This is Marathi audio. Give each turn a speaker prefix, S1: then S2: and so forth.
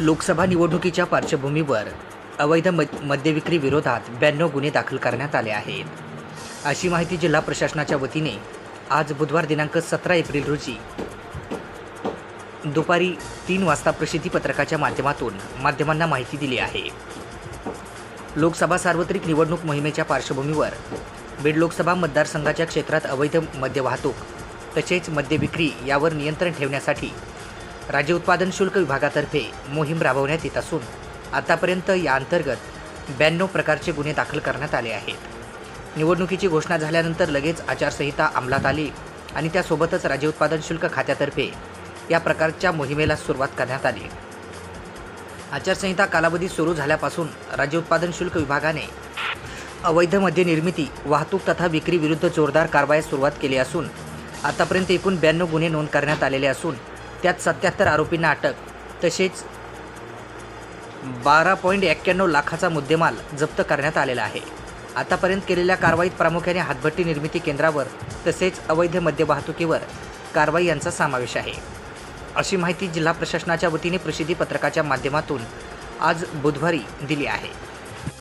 S1: लोकसभा निवडणुकीच्या पार्श्वभूमीवर अवैध मद मद्यविक्री विरोधात ब्याण्णव गुन्हे दाखल करण्यात आले आहेत. अशी माहिती जिल्हा प्रशासनाच्या वतीने आज बुधवार दिनांक सतरा एप्रिल रोजी दुपारी तीन वाजता प्रसिद्धी पत्रकाच्या माध्यमातून माध्यमांना माहिती दिली आहे. लोकसभा सार्वत्रिक निवडणूक मोहिमेच्या पार्श्वभूमीवर बीड लोकसभा मतदारसंघाच्या क्षेत्रात अवैध मद्य वाहतूक तसेच मद्यविक्री यावर नियंत्रण ठेवण्यासाठी राज्य उत्पादन शुल्क विभागातर्फे मोहीम राबवण्यात येत असून आतापर्यंत या अंतर्गत ब्याण्णव प्रकारचे गुन्हे दाखल करण्यात आले आहेत. निवडणुकीची घोषणा झाल्यानंतर लगेच आचारसंहिता अंमलात आली आणि त्यासोबतच राज्य उत्पादन शुल्क खात्यातर्फे या प्रकारच्या मोहिमेला सुरुवात करण्यात आली. आचारसंहिता कालावधी सुरू झाल्यापासून राज्य उत्पादन शुल्क विभागाने अवैध मद्य निर्मिती वाहतूक तथा विक्री विरुद्ध जोरदार कारवाईस सुरुवात केली असून आतापर्यंत एकूण ब्याण्णव गुन्हे नोंद करण्यात आलेले असून त्यात सत्याहत्तर आरोपींना अटक तसेच बारा पॉईंट एक्क्याण्णव लाखाचा मुद्देमाल जप्त करण्यात आलेला आहे. आतापर्यंत केलेल्या कारवाईत प्रामुख्याने हातभट्टी निर्मिती केंद्रावर तसेच अवैध मद्य वाहतुकीवर कारवाई यांचा समावेश आहे. अशी माहिती जिल्हा प्रशासनाच्या वतीने प्रसिद्धी पत्रकाच्या माध्यमातून आज बुधवारी दिली आहे.